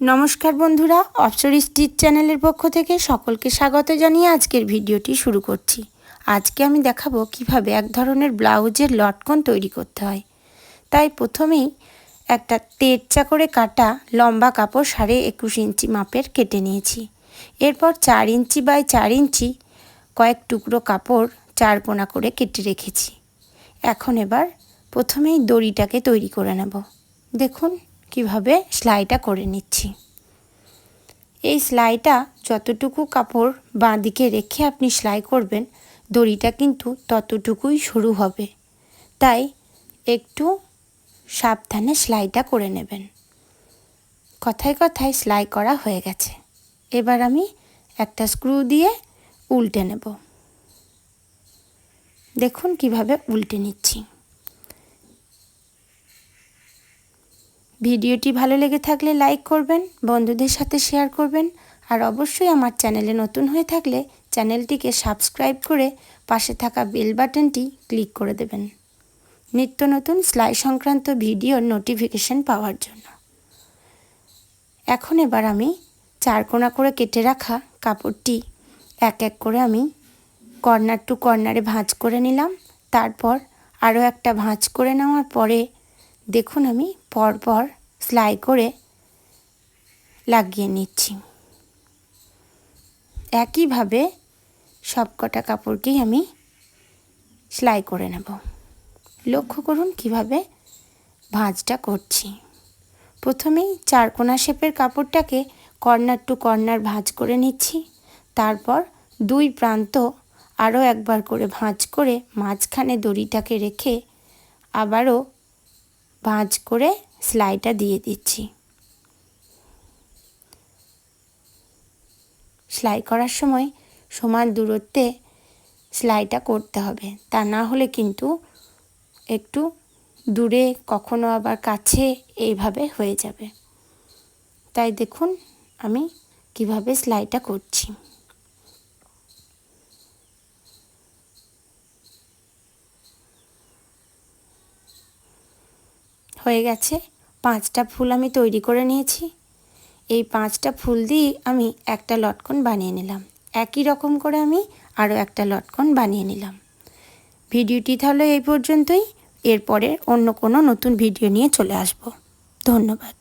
নমস্কার বন্ধুরা অপসরি স্টিচ চ্যানেলের পক্ষ থেকে সকলকে স্বাগত জানিয়ে আজকের ভিডিওটি শুরু করছি। আজকে আমি দেখাবো কীভাবে এক ধরনের ব্লাউজের লটকন তৈরি করতে হয়। তাই প্রথমেই একটা তেরচা করে কাটা লম্বা কাপড় সাড়ে একুশ ইঞ্চি মাপের কেটে নিয়েছি। এরপর চার ইঞ্চি বাই চার ইঞ্চি কয়েক টুকরো কাপড় চার কোনা করে কেটে রেখেছি। এখন এবার প্রথমেই দড়িটাকে তৈরি করে নেব। দেখুন কীভাবে সেলাইটা করে নিচ্ছি। এই সেলাইটা যতটুকু কাপড় বাঁ দিকে রেখে আপনি সেলাই করবেন, দড়িটা কিন্তু ততটুকুই সরু হবে। তাই একটু সাবধানে সেলাইটা করে নেবেন। কথায় কথায় সেলাই করা হয়ে গেছে। এবার আমি একটা স্ক্রু দিয়ে উল্টে নেব। দেখুন কীভাবে উল্টে নিচ্ছি। ভিডিওটি ভালো লেগে থাকলে লাইক করবেন, বন্ধুদের সাথে শেয়ার করবেন, আর অবশ্যই আমার চ্যানেলে নতুন হয়ে থাকলে চ্যানেলটিকে সাবস্ক্রাইব করে পাশে থাকা বেল বাটনটি ক্লিক করে দেবেন। নিত্য নতুন সেলাই সংক্রান্ত ভিডিওর নোটিফিকেশন পাওয়ার জন্য। এখন এবার আমি চার কোনা করে কেটে রাখা কাপড়টি এক এক করে আমি কর্নার টু কর্নারে ভাঁজ করে নিলাম। তারপর আরও একটা ভাঁজ করে নেওয়ার পরে দেখুন আমি পরপর সেলাই করে লাগিয়ে নিচ্ছি। একইভাবে সব কটা কাপড়কেই আমি সেলাই করে নেব। লক্ষ্য করুন কীভাবে ভাঁজটা করছি। প্রথমেই চারকোনা শেপের কাপড়টাকে কর্নার টু কর্নার ভাঁজ করে নিচ্ছি। তারপর দুই প্রান্ত আরও একবার করে ভাঁজ করে মাঝখানে দড়িটাকে রেখে আবারও ভাঁজ করে সেলাইটা দিয়ে দিচ্ছি। সেলাই করার সময় সমান দূরত্বে সেলাইটা করতে হবে। তা না হলে কিন্তু একটু দূরে, কখনো আবার কাছে এইভাবে হয়ে যাবে। তাই দেখুন আমি কীভাবে সেলাইটা করছি। হয়ে গেছে। পাঁচটা ফুল আমি তৈরি করে নিয়েছি। এই পাঁচটা ফুল দিয়ে আমি একটা লটকন বানিয়ে নিলাম। একই রকম করে আমি আরও একটা লটকন বানিয়ে নিলাম। ভিডিওটি তাহলে এই পর্যন্তই। এরপরে অন্য কোনো নতুন ভিডিও নিয়ে চলে আসব। ধন্যবাদ।